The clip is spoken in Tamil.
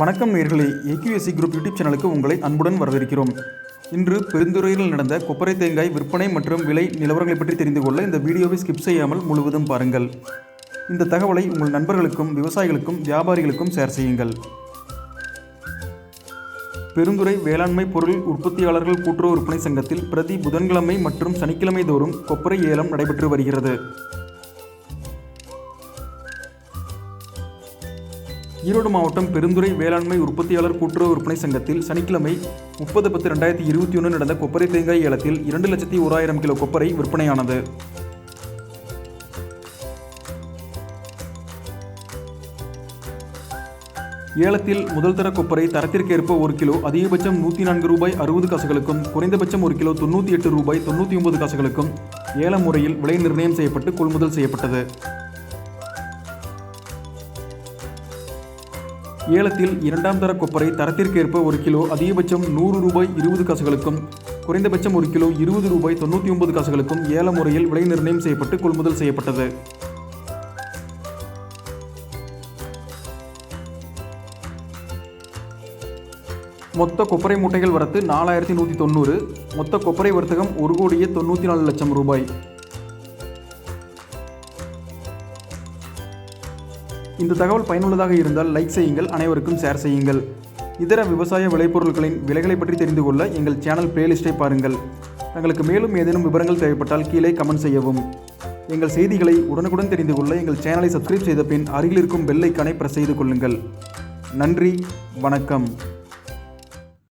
வணக்கம் நேர்களே. ஏகியூஎஸ்சி குரூப் யூடியூப் சேனலுக்கு உங்களை அன்புடன் வரவேற்கிறோம். இன்று பெருந்துறையில் நடந்த கொப்பரை தேங்காய் விற்பனை மற்றும் விலை நிலவரங்களை பற்றி தெரிந்து கொள்ள இந்த வீடியோவை ஸ்கிப் செய்யாமல் முழுவதும் பாருங்கள். இந்த தகவலை உங்கள் நண்பர்களுக்கும் விவசாயிகளுக்கும் வியாபாரிகளுக்கும் ஷேர் செய்யுங்கள். பெருந்துறை வேளாண்மை பொருள் உற்பத்தியாளர்கள் கூட்டுறவு விற்பனை சங்கத்தில் பிரதி புதன்கிழமை மற்றும் சனிக்கிழமை தோறும் கொப்பரை ஏலம் நடைபெற்று வருகிறது. ஈரோடு மாவட்டம் பெருந்துறை வேளாண்மை உற்பத்தியாளர் கூட்டுறவு விற்பனை சங்கத்தில் சனிக்கிழமை முப்பது பத்து ரெண்டாயிரத்தி இருபத்தி ஒன்று நடந்த கொப்பரை தேங்காய் ஏலத்தில் இரண்டு லட்சத்தி ஓராயிரம் கிலோ கொப்பரை விற்பனையானது. ஏலத்தில் முதல் தர கொப்பரை தரத்திற்கேற்ப ஒரு கிலோ அதிகபட்சம் நூற்றி நான்கு ரூபாய் அறுபது காசுகளுக்கும் குறைந்தபட்சம் ஒரு கிலோ தொண்ணூற்றி எட்டு ரூபாய் தொண்ணூற்றி ஒன்பது காசுகளுக்கும் ஏல முறையில் விலை நிர்ணயம் செய்யப்பட்டு கொள்முதல் செய்யப்பட்டது. ஏலத்தில் இரண்டாம் தர கொப்பரை தரத்திற்கேற்ப ஒரு கிலோ அதிகபட்சம் நூறு ரூபாய் இருபது காசுகளுக்கும் குறைந்தபட்சம் ஒரு கிலோ இருபது ரூபாய் தொண்ணூற்றி ஒன்பது காசுகளுக்கும் ஏல முறையில் விலை நிர்ணயம் செய்யப்பட்டு கொள்முதல் செய்யப்பட்டது. மொத்த கொப்பரை மூட்டைகள் வரத்து நாலாயிரத்தி நூற்றி தொண்ணூறு மொத்த கொப்பரை வர்த்தகம் ஒரு கோடியே தொண்ணூற்றி நாலு லட்சம் ரூபாய். இந்த தகவல் பயனுள்ளதாக இருந்தால் லைக் செய்யுங்கள் அனைவருக்கும் ஷேர் செய்யுங்கள். இதர விவசாய விளைபொருட்களின் விலைகளை பற்றி தெரிந்து கொள்ள எங்கள் சேனல் பிளேலிஸ்ட்டை பாருங்கள். தங்களுக்கு மேலும் ஏதேனும் விவரங்கள் தேவைப்பட்டால் கீழே கமெண்ட் செய்யவும். எங்கள் செய்திகளை உடனுக்குடன் தெரிந்து கொள்ள எங்கள் சேனலை சப்ஸ்கிரைப் செய்த பின் அருகில் இருக்கும் பெல் ஐக்கானை பிரஸ் செய்து கொள்ளுங்கள். நன்றி வணக்கம்.